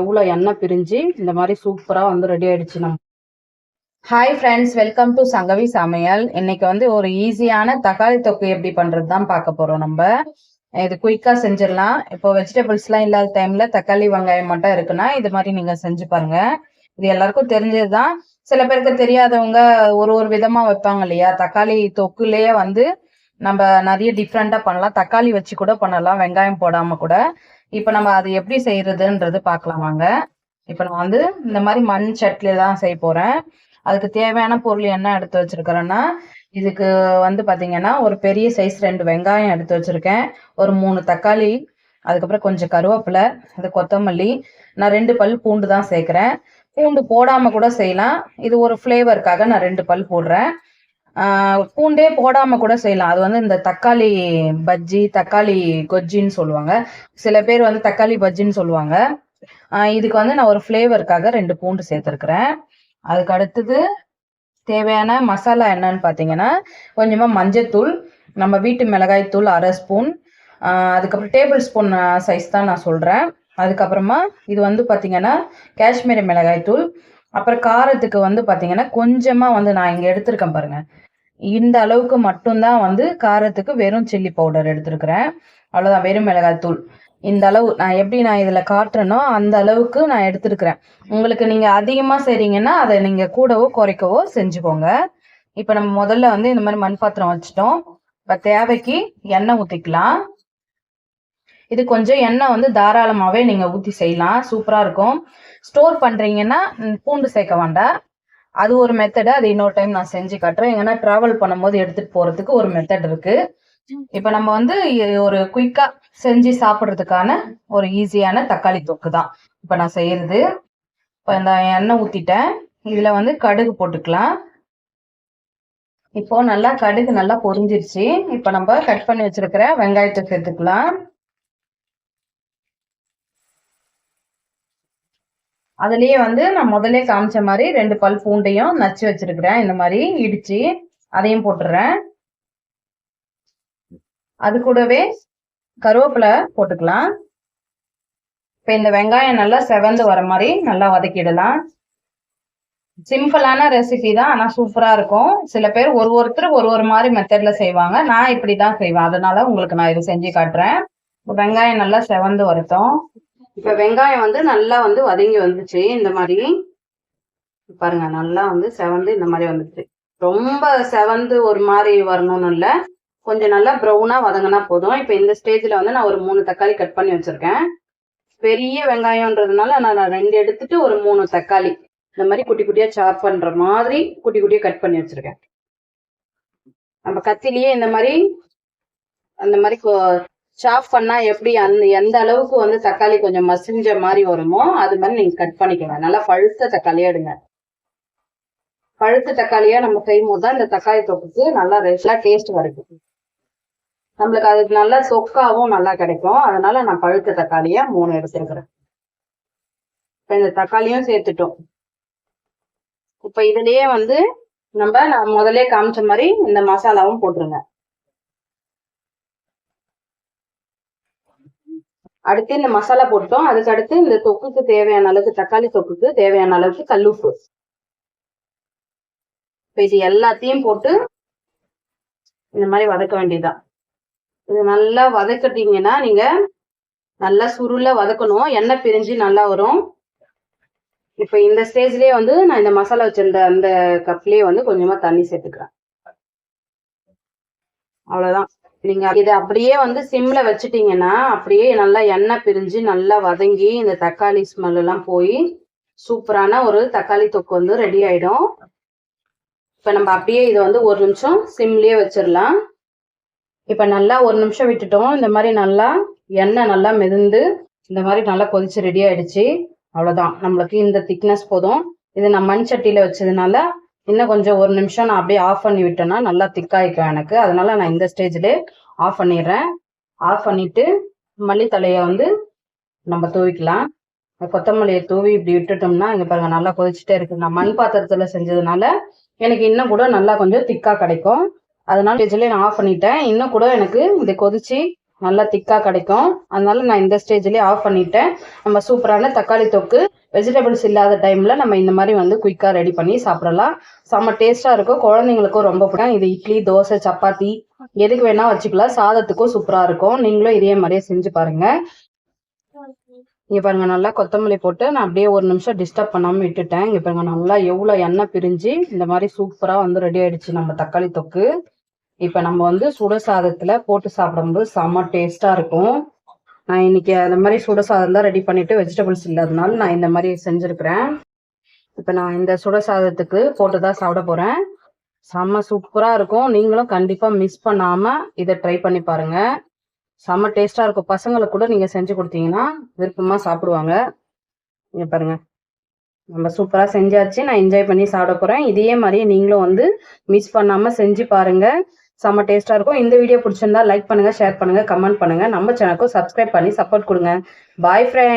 எவ்வளோ எண்ணெய் பிரிஞ்சு இந்த மாதிரி சூப்பராக வந்து ரெடி ஆயிடுச்சு நம்ம. Hi friends welcome to Sangavi சமையல். இன்னைக்கு வந்து ஒரு ஈஸியான தக்காளி தொக்கு எப்படி பண்ணுறது தான் பார்க்க போகிறோம் நம்ம. இது குயிக்காக செஞ்சிடலாம். இப்போ வெஜிடபிள்ஸ்லாம் இல்லாத டைமில் தக்காளி வெங்காயம் மட்டும் இருக்குன்னா இது மாதிரி நீங்கள் செஞ்சு பாருங்க. இது எல்லாருக்கும் தெரிஞ்சதுதான். சில பேருக்கு தெரியாதவங்க ஒரு ஒரு விதமாக வைப்பாங்க இல்லையா? தக்காளி தொக்குலேயே வந்து நம்ம நிறைய டிஃப்ரெண்ட்டாக பண்ணலாம். தக்காளி வச்சு கூட பண்ணலாம். வெங்காயம் போடாமல் கூட. இப்போ நம்ம அது எப்படி செய்யறதுன்றது பார்க்கலாம் வாங்க. இப்போ நான் வந்து இந்த மாதிரி மண் சட்லி தான் செய்ய போகிறேன் அதுக்கு தேவையான பொருள் என்ன எடுத்து வச்சிருக்கிறேன்னா இதுக்கு வந்து பார்த்தீங்கன்னா ஒரு பெரிய சைஸ் ரெண்டு வெங்காயம் எடுத்து வச்சிருக்கேன். ஒரு மூணு தக்காளி அதுக்கப்புறம் கொஞ்சம் கருவேப்பிலை இது கொத்தமல்லி. நான் ரெண்டு பல் பூண்டு தான் சேர்க்குறேன். பூண்டு போடாமல் கூட செய்யலாம். இது ஒரு ஃப்ளேவருக்காக நான் ரெண்டு பல் போடுறேன். பூண்டே போடாம கூட செய்யலாம். அது வந்து இந்த தக்காளி பஜ்ஜி தக்காளி கொஜ்ஜின்னு சொல்லுவாங்க. சில பேர் வந்து தக்காளி பஜ்ஜின்னு சொல்லுவாங்க. இதுக்கு வந்து நான் ஒரு ஃப்ளேவருக்காக ரெண்டு பூண்டு சேர்த்துருக்குறேன். அதுக்கு அடுத்தது தேவையான மசாலா என்னன்னு பார்த்தீங்கன்னா கொஞ்சமாக மஞ்சத்தூள் நம்ம வீட்டு மிளகாய் தூள் அரை ஸ்பூன் அதுக்கப்புறம் டேபிள் ஸ்பூன் சைஸ் தான் நான் சொல்கிறேன் அதுக்கப்புறமா இது வந்து பார்த்தீங்கன்னா காஷ்மீரி மிளகாய் தூள். அப்புறம் காரத்துக்கு வந்து பார்த்தீங்கன்னா கொஞ்சமாக வந்து நான் இங்கே எடுத்திருக்கேன் பாருங்கள் இந்த அளவுக்கு மட்டும்தான் வந்து காரத்துக்கு வெறும் சில்லி பவுடர் எடுத்திருக்கிறேன். அவ்வளோதான் வெறும் மிளகாய் தூள். இந்த அளவு நான் எப்படி நான் இதில் காட்டுறேனோ அந்த அளவுக்கு நான் எடுத்துருக்குறேன். உங்களுக்கு நீங்கள் அதிகமாக செய்கிறீங்கன்னா அதை நீங்கள் கூடவோ குறைக்கவோ செஞ்சுக்கோங்க. இப்போ நம்ம முதல்ல வந்து இந்த மாதிரி மண் பாத்திரம் வச்சுட்டோம். இப்போ தேவைக்கு எண்ணெய் ஊற்றிக்கலாம் இது கொஞ்சம் எண்ணெய் வந்து தாராளமாகவே நீங்கள் ஊற்றி செய்யலாம். சூப்பராக இருக்கும். ஸ்டோர் பண்ணுறீங்கன்னா பூண்டு சேர்க்க வேண்டாம். அது ஒரு மெத்தடு அது இன்னொரு டைம் நான் செஞ்சு காட்டுறேன். எங்கன்னா ட்ராவல் பண்ணும்போது எடுத்துகிட்டு போகிறதுக்கு ஒரு மெத்தட் இருக்குது இப்போ நம்ம வந்து ஒரு குயிக்கா செஞ்சு சாப்பிட்றதுக்கான ஒரு ஈஸியான தக்காளி தொக்கு தான். இப்போ நான் செய்யறது. இப்போ இந்த எண்ணெய் ஊத்திட்டேன். இதுல வந்து கடுகு போட்டுக்கலாம். இப்போ நல்லா கடுகு நல்லா பொரிஞ்சிருச்சு. இப்போ நம்ம கட் பண்ணி வச்சிருக்கிற வெங்காயத்தை சேர்த்துக்கலாம். அதுலயே வந்து நான் முதல்ல காமிச்ச மாதிரி ரெண்டு பல் பூண்டையும் நச்சு வச்சிருக்கிறேன். இந்த மாதிரி இடிச்சு அதையும் போட்டுடுறேன் அது கூடவே கருவேப்பிலை போட்டுக்கலாம். இப்போ இந்த வெங்காயம் நல்லா செவந்து வர மாதிரி நல்லா வதக்கிடலாம். சிம்பிளான ரெசிபி தான் ஆனால் சூப்பராக இருக்கும். சில பேர் ஒரு ஒருத்தர் ஒரு ஒரு மாதிரி மெத்தட்ல செய்வாங்க. நான் இப்படி தான் செய்வேன். அதனால உங்களுக்கு நான் இது செஞ்சு காட்டுறேன். வெங்காயம் நல்லா செவந்து வரட்டும். இப்போ வெங்காயம் வந்து நல்லா வந்து வதங்கி வந்துச்சு இந்த மாதிரி. பாருங்க நல்லா வந்து செவந்து இந்த மாதிரி வந்துச்சு. ரொம்ப செவந்து ஒரு மாதிரி வரணும்னு இல்லை. கொஞ்சம் நல்லா ப்ரௌனா வதங்கினா போதும். இப்போ இந்த ஸ்டேஜ்ல வந்து நான் ஒரு மூணு தக்காளி கட் பண்ணி வச்சிருக்கேன். பெரிய வெங்காயம்ன்றதுனால நான் நான் ரெண்டு எடுத்துட்டு ஒரு மூணு தக்காளி. இந்த மாதிரி குட்டி குட்டியா சாப் பண்ற மாதிரி குட்டி குட்டியா கட் பண்ணி வச்சிருக்கேன். நம்ம கத்திலேயே இந்த மாதிரி அந்த மாதிரி சாப் பண்ணால் எப்படி அந்த எந்த அளவுக்கு வந்து தக்காளி கொஞ்சம் மசிஞ்ச மாதிரி வருமோ அது மாதிரி நீங்கள் கட் பண்ணிக்கோங்க. நல்லா பழுத்த தக்காளியாக எடுங்க. பழுத்த தக்காளியாக நம்ம செய்யும் போது தான் இந்த தக்காளி தொக்குக்கு நல்லா ரெஸ்லா டேஸ்ட் வருது. நம்மளுக்கு அதுக்கு நல்லா சொக்காவும் நல்லா கிடைக்கும். அதனால நான் பழுத்த தக்காளியாக மூணு எடுத்துருக்குறேன். இப்போ இந்த தக்காளியும் சேர்த்துட்டோம். இப்போ இதுலேயே வந்து நம்ம நான் முதலே காமிச்ச மாதிரி இந்த மசாலாவும் போட்டுருங்க. அடுத்து இந்த மசாலா போட்டோம் அதுக்கு அடுத்து இந்த தொக்குக்கு தேவையான அளவுக்கு தக்காளி தொக்குக்கு தேவையான அளவுக்கு கல்லுப்பு. இப்போ இது எல்லாத்தையும் போட்டு இந்த மாதிரி வதக்க வேண்டியதுதான். இது நல்லா வதக்கிட்டீங்கன்னா நீங்க நல்லா சுருள வதக்கணும். எண்ணெய் பிரிஞ்சு நல்லா வரும். இப்போ இந்த ஸ்டேஜ்லயே வந்து நான் இந்த மசாலா வச்சிருந்த அந்த கப்லயே வந்து கொஞ்சமா தண்ணி சேர்த்துக்கிறேன். அவ்வளவுதான். நீங்க இதை அப்படியே வந்து சிம்ல வச்சுட்டீங்கன்னா அப்படியே நல்லா எண்ணெய் பிரிஞ்சு நல்லா வதங்கி இந்த தக்காளி ஸ்மெல் எல்லாம் போய் சூப்பரான ஒரு தக்காளி தொக்கு வந்து ரெடி ஆயிடும். இப்ப நம்ம அப்படியே இதை வந்து ஒரு நிமிஷம் சிம்லயே வச்சிடலாம் இப்ப நல்லா ஒரு நிமிஷம் விட்டுட்டோம். இந்த மாதிரி நல்லா எண்ணெய் நல்லா மெதுந்து இந்த மாதிரி நல்லா கொதிச்சு ரெடி ஆயிடுச்சு. அவ்வளவுதான். நம்மளுக்கு இந்த திக்னஸ் போதும். இது நான் மண் சட்டியில வச்சதுனால இன்னும் கொஞ்சம் ஒரு நிமிஷம் நான் அப்படியே ஆஃப் பண்ணி விட்டேன்னா நல்லா திக்காயிக்கும் எனக்கு. அதனால நான் இந்த ஸ்டேஜ்லேயே ஆஃப் பண்ணிடுறேன். ஆஃப் பண்ணிட்டு மல்லித்தலையை வந்து நம்ம தூவிக்கலாம். கொத்தமல்லியை தூவி இப்படி விட்டுட்டோம்னா இங்கே பாருங்க நல்லா கொதிச்சுட்டே இருக்கு. நான் மண் பாத்திரத்தில் செஞ்சதுனால எனக்கு இன்னும் கூட நல்லா கொஞ்சம் திக்காக கிடைக்கும். அதனால ஸ்டேஜ்லேயே நான் ஆஃப் பண்ணிட்டேன். இன்னும் கூட எனக்கு இது கொதிச்சு நல்லா திக்காக கிடைக்கும். அதனால நான் இந்த ஸ்டேஜ்லேயே ஆஃப் பண்ணிட்டேன். நம்ம சூப்பரான தக்காளி தொக்கு வெஜிடபிள்ஸ் இல்லாத டைமில் நம்ம இந்த மாதிரி வந்து குயிக்காக ரெடி பண்ணி சாப்பிடலாம். செம்ம டேஸ்ட்டாக இருக்கும். குழந்தைங்களுக்கும் ரொம்ப பிடிக்கும். இது இட்லி தோசை சப்பாத்தி எதுக்கு வேணால் வச்சுக்கலாம். சாதத்துக்கும் சூப்பராக இருக்கும். நீங்களும் இதே மாதிரியே செஞ்சு பாருங்கள் இங்கே பாருங்க நல்லா கொத்தமல்லி போட்டு நான் அப்படியே ஒரு நிமிஷம் டிஸ்டர்ப் பண்ணாமல் விட்டுட்டேன். இங்கே பாருங்க நல்லா எவ்வளோ எண்ணெய் பிரிஞ்சு இந்த மாதிரி சூப்பராக வந்து ரெடி ஆயிடுச்சு நம்ம தக்காளி தொக்கு. இப்போ நம்ம வந்து சுட சாதத்தில் போட்டு சாப்பிடும்போது செம்ம டேஸ்ட்டாக இருக்கும். நான் இன்னைக்கு அந்த மாதிரி சுட சாதம் தான் ரெடி பண்ணிட்டு வெஜிடபிள்ஸ் இல்லாதனால நான் இந்த மாதிரி செஞ்சுருக்கிறேன். இப்போ நான் இந்த சுட சாதத்துக்கு போட்டு தான் சாப்பிட போகிறேன் செம்ம சூப்பராக இருக்கும். நீங்களும் கண்டிப்பாக மிஸ் பண்ணாமல் இதை ட்ரை பண்ணி பாருங்கள் செம்ம டேஸ்ட்டாக இருக்கும். பசங்களுக்கு கூட நீங்கள் செஞ்சு கொடுத்தீங்கன்னா விருப்பமாக சாப்பிடுவாங்க. இங்கே பாருங்க. நம்ம சூப்பராக செஞ்சாச்சு. நான் என்ஜாய் பண்ணி சாப்பிட போகிறேன் இதே மாதிரியே நீங்களும் வந்து மிஸ் பண்ணாமல் செஞ்சு பாருங்க. செம்ம டேஸ்ட்டாக இருக்கும். இந்த வீடியோ பிடிச்சிருந்தா லைக் பண்ணுங்கள் ஷேர் பண்ணுங்கள் கமெண்ட் பண்ணுங்கள் நம்ம சேனலுக்கும் சப்ஸ்கிரைப் பண்ணி சப்போர்ட் கொடுங்க. பாய் ஃப்ரெண்ட்